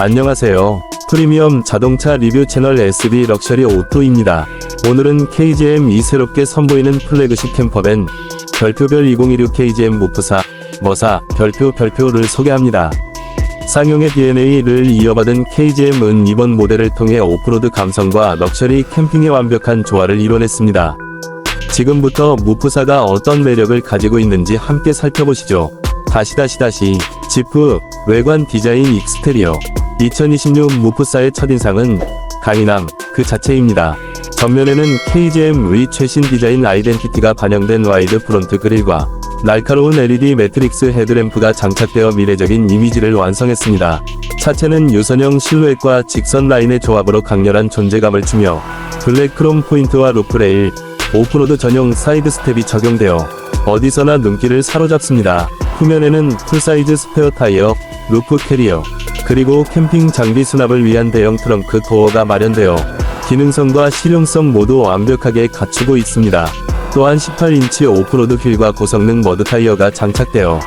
안녕하세요. 프리미엄 자동차 리뷰 채널 SB 럭셔리 오토입니다. 오늘은 KGM 이 새롭게 선보이는 플래그십 캠퍼밴 별표별 2016 KGM 무프사 머사 별표 별표를 소개합니다. 상용의 DNA를 이어받은 KGM은 이번 모델을 통해 오프로드 감성과 럭셔리 캠핑의 완벽한 조화를 이뤄냈습니다. 지금부터 무프사가 어떤 매력을 가지고 있는지 함께 살펴보시죠. 다시 다시 다시 지프 외관 디자인 익스테리어 2026 무프사의 첫인상은 강인함 그 자체입니다. 전면에는 KGM의 최신 디자인 아이덴티티가 반영된 와이드 프론트 그릴과 날카로운 LED 매트릭스 헤드램프가 장착되어 미래적인 이미지를 완성했습니다. 차체는 유선형 실루엣과 직선 라인의 조합으로 강렬한 존재감을 주며 블랙 크롬 포인트와 루프레일, 오프로드 전용 사이드 스텝이 적용되어 어디서나 눈길을 사로잡습니다. 후면에는 풀사이즈 스페어 타이어, 루프 캐리어, 그리고 캠핑 장비 수납을 위한 대형 트렁크 도어가 마련되어 기능성과 실용성 모두 완벽하게 갖추고 있습니다. 또한 18인치 오프로드 휠과 고성능 머드 타이어가 장착되어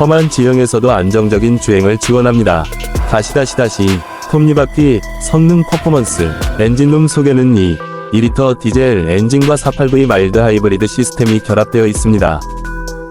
험한 지형에서도 안정적인 주행을 지원합니다. 다시 다시 다시 톱니바퀴 성능 퍼포먼스 엔진룸 속에는 이 2리터 디젤 엔진과 48V 마일드 하이브리드 시스템이 결합되어 있습니다.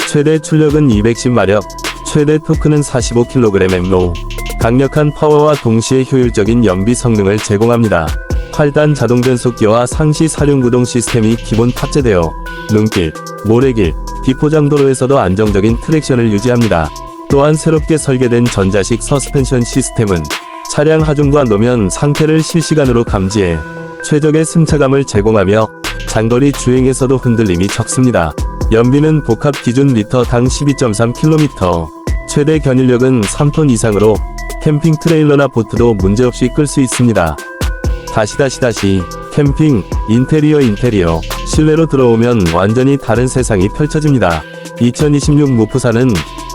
최대 출력은 210마력, 최대 토크는 45kgm로 강력한 파워와 동시에 효율적인 연비 성능을 제공합니다. 8단 자동 변속기와 상시 사륜 구동 시스템이 기본 탑재되어 눈길, 모래길, 비포장도로에서도 안정적인 트랙션을 유지합니다. 또한 새롭게 설계된 전자식 서스펜션 시스템은 차량 하중과 노면 상태를 실시간으로 감지해 최적의 승차감을 제공하며 장거리 주행에서도 흔들림이 적습니다. 연비는 복합 기준 리터당 12.3km, 최대 견인력은 3톤 이상으로 캠핑 트레일러나 보트도 문제없이 끌 수 있습니다. 다시 다시 다시 캠핑 인테리어 인테리어 실내로 들어오면 완전히 다른 세상이 펼쳐집니다. 2026 무프사는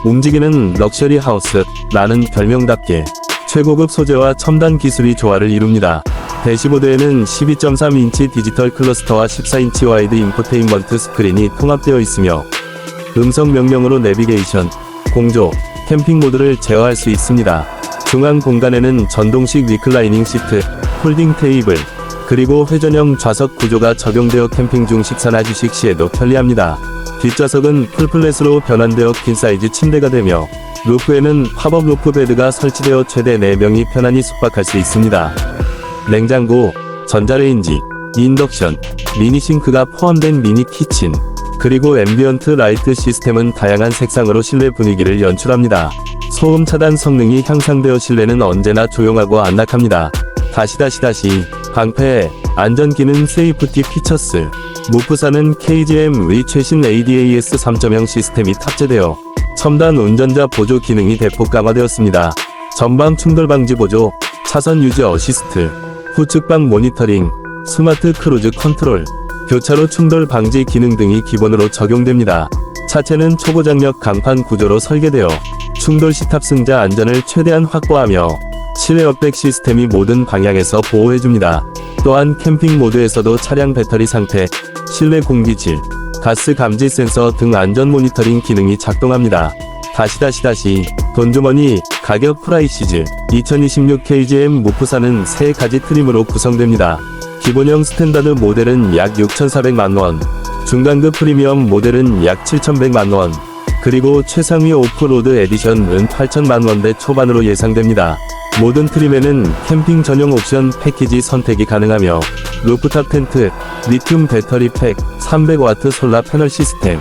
움직이는 럭셔리 하우스라는 별명답게 최고급 소재와 첨단 기술이 조화를 이룹니다. 대시보드에는 12.3인치 디지털 클러스터와 14인치 와이드 인포테인먼트 스크린이 통합되어 있으며 음성 명령으로 내비게이션, 공조, 캠핑 모드를 제어할 수 있습니다. 중앙 공간에는 전동식 리클라이닝 시트, 폴딩 테이블, 그리고 회전형 좌석 구조가 적용되어 캠핑 중 식사나 휴식 시에도 편리합니다. 뒷좌석은 풀플랫으로 변환되어 긴 사이즈 침대가 되며 루프에는 팝업 루프 베드가 설치되어 최대 4명이 편안히 숙박할 수 있습니다. 냉장고, 전자레인지, 인덕션, 미니 싱크가 포함된 미니 키친, 그리고 앰비언트 라이트 시스템은 다양한 색상으로 실내 분위기를 연출합니다. 소음 차단 성능이 향상되어 실내는 언제나 조용하고 안락합니다. 다시 다시 다시 방패 안전 기능 세이프티 피처스 무프사는 KGM의 최신 ADAS 3.0 시스템이 탑재되어 첨단 운전자 보조 기능이 대폭 강화되었습니다. 전방 충돌 방지 보조, 차선 유지 어시스트, 후측방 모니터링, 스마트 크루즈 컨트롤, 교차로 충돌 방지 기능 등이 기본으로 적용됩니다. 차체는 초고장력 강판 구조로 설계되어 충돌 시 탑승자 안전을 최대한 확보하며 실내 업백 시스템이 모든 방향에서 보호해줍니다. 또한 캠핑 모드에서도 차량 배터리 상태, 실내 공기질, 가스 감지 센서 등 안전 모니터링 기능이 작동합니다. 다시 다시 다시 돈주머니 가격 프라이시즈 2026 KGM 무프사는 세 가지 트림으로 구성됩니다. 기본형 스탠다드 모델은 약 6,400만원, 중간급 프리미엄 모델은 약 7,100만원, 그리고 최상위 오프로드 에디션은 8천만원대 초반으로 예상됩니다. 모든 트림에는 캠핑 전용 옵션 패키지 선택이 가능하며 루프탑 텐트, 리튬 배터리 팩, 300와트 솔라 패널 시스템,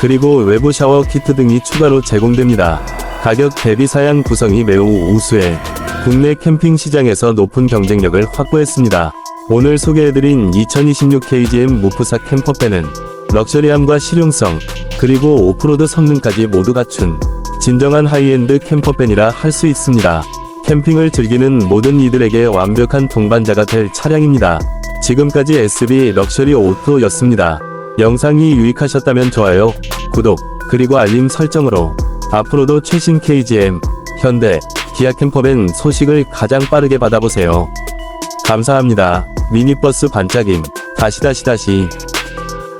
그리고 외부 샤워 키트 등이 추가로 제공됩니다. 가격 대비 사양 구성이 매우 우수해 국내 캠핑 시장에서 높은 경쟁력을 확보했습니다. 오늘 소개해드린 2026 KGM 무프사 캠퍼밴은 럭셔리함과 실용성, 그리고 오프로드 성능까지 모두 갖춘 진정한 하이엔드 캠퍼밴이라 할 수 있습니다. 캠핑을 즐기는 모든 이들에게 완벽한 동반자가 될 차량입니다. 지금까지 SB 럭셔리 오토였습니다. 영상이 유익하셨다면 좋아요, 구독, 그리고 알림 설정으로 앞으로도 최신 KGM, 현대, 기아 캠퍼밴 소식을 가장 빠르게 받아보세요. 감사합니다. 미니버스 반짝임, 다시 다시 다시.